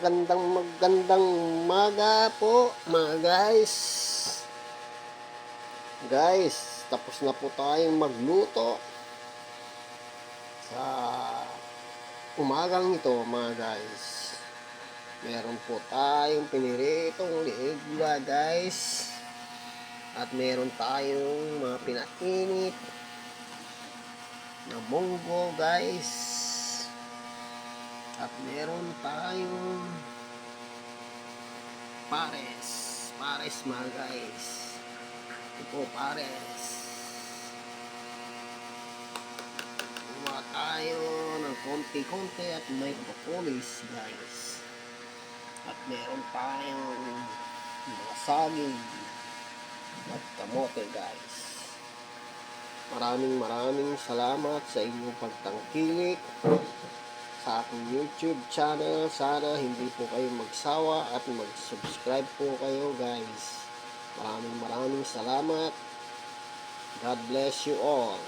magandang magandang maga po mga guys. Guys, tapos na po tayong magluto sa umagang ito mga guys. Meron po tayong piniritong liigwa guys. At meron tayong mga pinainit na munggo guys. At meron tayong pares. Pares mga guys. Ito po pares. Gumawa tayo ng konti-konti at may propolis guys. At meron tayong mga saging at kamote guys. Maraming maraming salamat sa inyong pagtangkilik YouTube channel. Sana hindi po kayo magsawa at mag-subscribe po kayo guys. Maraming maraming salamat. God bless you all.